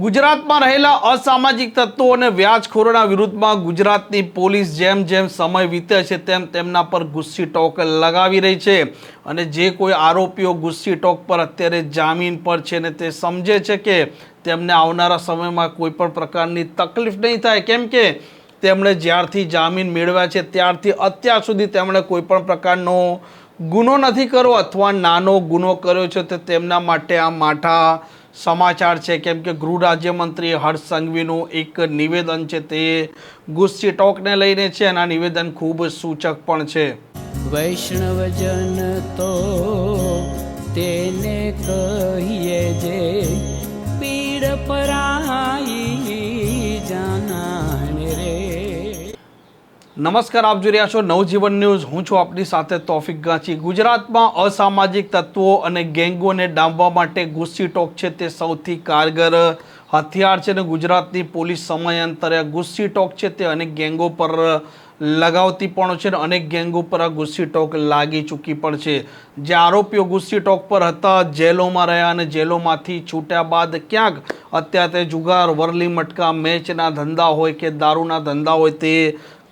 ગુજરાતમાં રહેલા અસામાજિક તત્વો અને વ્યાજખોરોના વિરુદ્ધમાં ગુજરાતની પોલીસ જેમ જેમ સમય વીતે છે તેમ તેમના પર ગુસ્સી ટોક લગાવી રહી છે. અને જે કોઈ આરોપીઓ ગુસ્સી ટોક પર અત્યારે જામીન પર છે ને તે સમજે છે કે તેમને આવનારા સમયમાં કોઈ પણ પ્રકારની તકલીફ નહીં થાય. કેમ કે તેમણે જ્યારથી જામીન મેળવ્યા છે ત્યારથી અત્યાર સુધી તેમણે કોઈ પણ પ્રકારનો ગુનો નથી કર્યો અથવા નાનો ગુનો કર્યો છે તો તેમના માટે આ માઠા સમાચાર છે કેમ કે ગૃહ રાજ્યમંત્રી હર્ષ સંઘવીનું એક નિવેદન છે તે ગુસ્સી ટોકને લઈને છે અને આ નિવેદન ખૂબ સૂચક પણ છે. વૈષ્ણવજન તો તેને કહીએ જે નમસ્કાર, આપ જોઈ રહ્યા છો નવજીવન ન્યૂઝ. હું છું આપની સાથે તોફિક ગાંચી. ગુજરાતમાં અસામાજિક તત્વો અને ગેંગોને ડામવા માટે ગુસ્સી ટોક છે તે સૌથી કારગર હથિયાર છે અને ગુજરાતની પોલીસ સમયાંતરે ગુસ્સી ટોક છે તે અનેક ગેંગો પર લગાવતી પણ છે અને અનેક ગેંગો પર આ ગુસ્સી ટોક લાગી ચૂકી પણ છે. જે આરોપીઓ ગુસ્સી ટોક પર હતા, જેલોમાં રહ્યા અને જેલોમાંથી છૂટ્યા બાદ ક્યાંક અત્યારે જુગાર, વરલી મટકા, મેચના ધંધા હોય કે દારૂના ધંધા હોય તે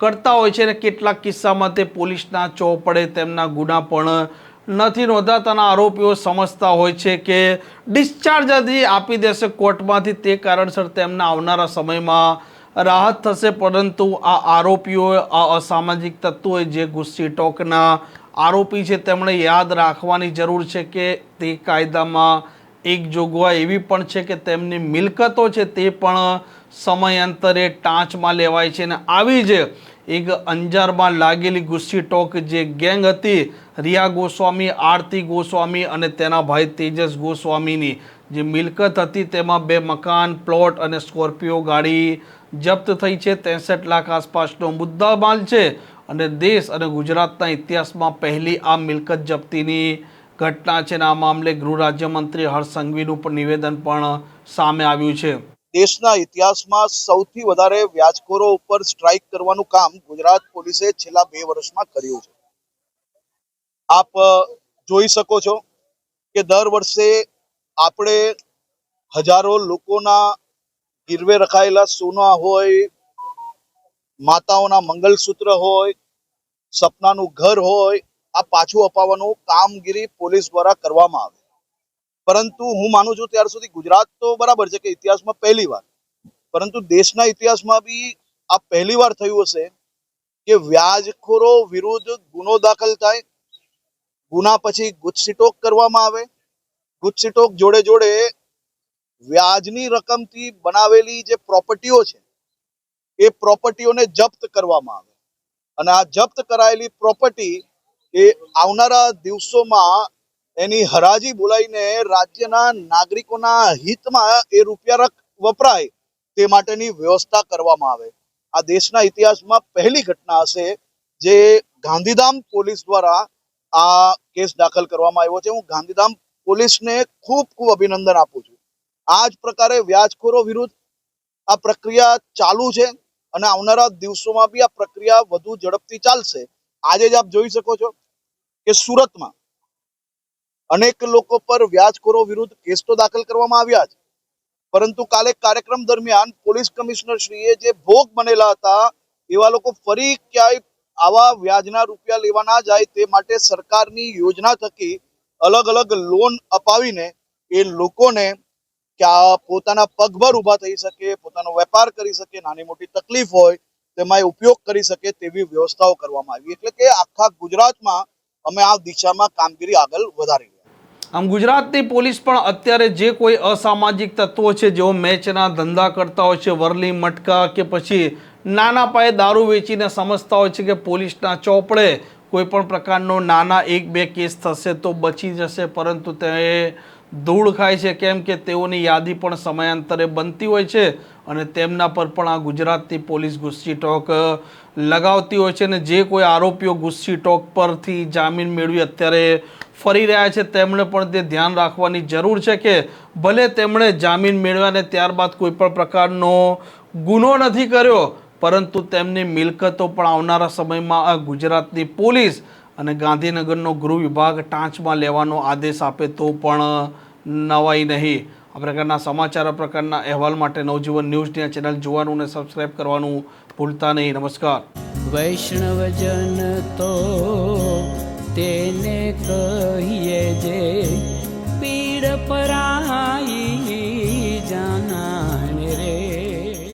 કરતા હોય છે અને કેટલાક કિસ્સામાં તે પોલીસના ચોપડે તેમના ગુના પણ નથી નોંધાતાના આરોપીઓ સમજતા હોય છે કે ડિસ્ચાર્જ હજી આપી દેશે કોર્ટમાંથી તે કારણસર તેમના આવનારા સમયમાં રાહત થશે. પરંતુ આ આરોપીઓ, આ અસામાજિક તત્વોએ જે ગુસ્સી ટોકના આરોપી છે તેમણે યાદ રાખવાની જરૂર છે કે તે કાયદામાં એક જોગવાઈ એવી પણ છે કે તેમની મિલકતો છે તે પણ સમયાંતરે ટાંચમાં લેવાય છે અને આવી જ એક અંજારમાં લાગેલી ગુસ્સી ટોક જે ગેંગ હતી, રિયા ગોસ્વામી, આરતી ગોસ્વામી અને તેના ભાઈ તેજસ ગોસ્વામીની જે મિલકત હતી તેમાં બે મકાન, પ્લોટ અને સ્કોર્પિયો ગાડી જપ્ત થઈ છે. ત્રેસઠ લાખ આસપાસનો મુદ્દામાલ છે અને દેશ અને ગુજરાતના ઇતિહાસમાં પહેલી આ મિલકત જપ્તીની ઘટના છે અને આ મામલે ગૃહ રાજ્યમંત્રી હર્ષ સંઘવીનું પણ નિવેદન પણ સામે આવ્યું છે. દેશના ઇતિહાસમાં સૌથી વધારે વ્યાજખોરો ઉપર સ્ટ્રાઇક કરવાનું કામ ગુજરાત પોલીસે છેલ્લા બે વર્ષમાં કર્યું છે. આપ જોઈ શકો છો કે દર વર્ષે આપણે હજારો લોકોના ગીરવે રખાયેલા સોના હોય, માતાઓના મંગલસૂત્ર હોય, સપનાનું ઘર હોય, આ પાછું અપાવવાનું કામગીરી પોલીસ દ્વારા કરવામાં આવે. પરંતુ હું માનું છું ત્યાર સુધી ગુજરાત તો બરાબર છે કે ઇતિહાસમાં પહેલી વાર. પરંતુ દેશના ઇતિહાસમાં બી આ પહેલી વાર થયું હશે કે વ્યાજખોરો વિરુદ્ધ ગુનો દાખલ થાય, ગુના પછી ગુજસીટોક કરવામાં આવે, ગુજસીટોક જોડે જોડે વ્યાજની રકમથી બનાવેલી જે પ્રોપર્ટીઓ છે, એ પ્રોપર્ટીઓને જપ્ત કરવામાં આવે. અને આ જપ્ત કરાયેલી પ્રોપર્ટી એ આવનારા દિવસોમાં એની હરાજી બોલાવીને રાજ્યના નાગરિકોના હિતમાં એ રૂપિયા વપરાય તે માટેની વ્યવસ્થા કરવામાં આવે. આ દેશના ઇતિહાસમાં પહેલી ઘટના હશે જે ગાંધીધામ પોલીસ દ્વારા આ કેસ દાખલ કરવામાં આવ્યો છે. હું ગાંધીધામ પોલીસને ખૂબ ખૂબ અભિનંદન આપું છું. આ જ પ્રકારે વ્યાજખોરો વિરુદ્ધ આ પ્રક્રિયા ચાલુ છે અને આવનારા દિવસોમાં બી આ પ્રક્રિયા વધુ ઝડપથી ચાલશે. આજે જ આપ જોઈ શકો છો કે સુરતમાં અનેક લોકો પર વ્યાજખોરો વિરુદ્ધ કેસ તો દાખલ કરવામાં આવ્યા છે. પરંતુ કાલે કાર્યક્રમ દરમિયાન પોલીસ કમિશનર શ્રીએ જે ભોગ બનેલા હતા, એવા લોકો ફરી ક્યાંય આવા વ્યાજના રૂપિયા લેવા ના જાય તે માટે સરકારની યોજના થકી અલગ અલગ લોન અપાવીને એ લોકોને ક્યાં પોતાના પગભર ઊભા થઈ શકે, પોતાનો વેપાર કરી શકે, નાની મોટી તકલીફ હોય, તેમાં ઉપયોગ કરી શકે તેવી વ્યવસ્થાઓ કરવામાં આવી. એટલે કે આખા ગુજરાતમાં અમે આ દિશામાં કામગીરી આગળ વધારી આમ ગુજરાતની પોલીસ પણ અત્યારે જે કોઈ અસામાજિક તત્વો છે, જેઓ મેચના ધંધા કરતા હોય છે, વરલી, મટકા કે પછી નાના પાયે દારૂ વેચીને સમજતા હોય છે કે પોલીસના ચોપડે કોઈ પણ પ્રકારનો નાના એક બે કેસ થશે તો બચી જશે, પરંતુ તે ધૂળ ખાય છે, કેમ કે તેઓની યાદી પણ સમયાંતરે બનતી હોય છે અને તેમના પર પણ આ ગુજરાતની પોલીસ ગુસ્સી ટોક લગાવતી હોય છે અને જે કોઈ આરોપીઓ ગુસ્સી ટોક પરથી જામીન મેળવી અત્યારે ફરી રહ્યા છે. તેમણે પણ તે ધ્યાન રાખવાની જરૂર છે કે ભલે તેમણે જામીન મેળવ્યા ને ત્યારબાદ કોઈ પણ પ્રકારનો ગુનો નથી કર્યો, પરંતુ તેમની મિલકતો પણ આવનારા સમયમાં આ ગુજરાતની પોલીસ અને ગાંધીનગરનો ગૃહ વિભાગ ટાંચમાં લેવાનો આદેશ આપે તો પણ નવાઈ નહીં. આ પ્રકારના સમાચાર પ્રકારના અહેવાલ માટે નવજીવન ન્યૂઝની આ ચેનલ જોવાનું અને સબસ્ક્રાઇબ કરવાનું ભૂલતા નહીં. નમસ્કાર. વૈષ્ણવજન તો તેને કહીએ but I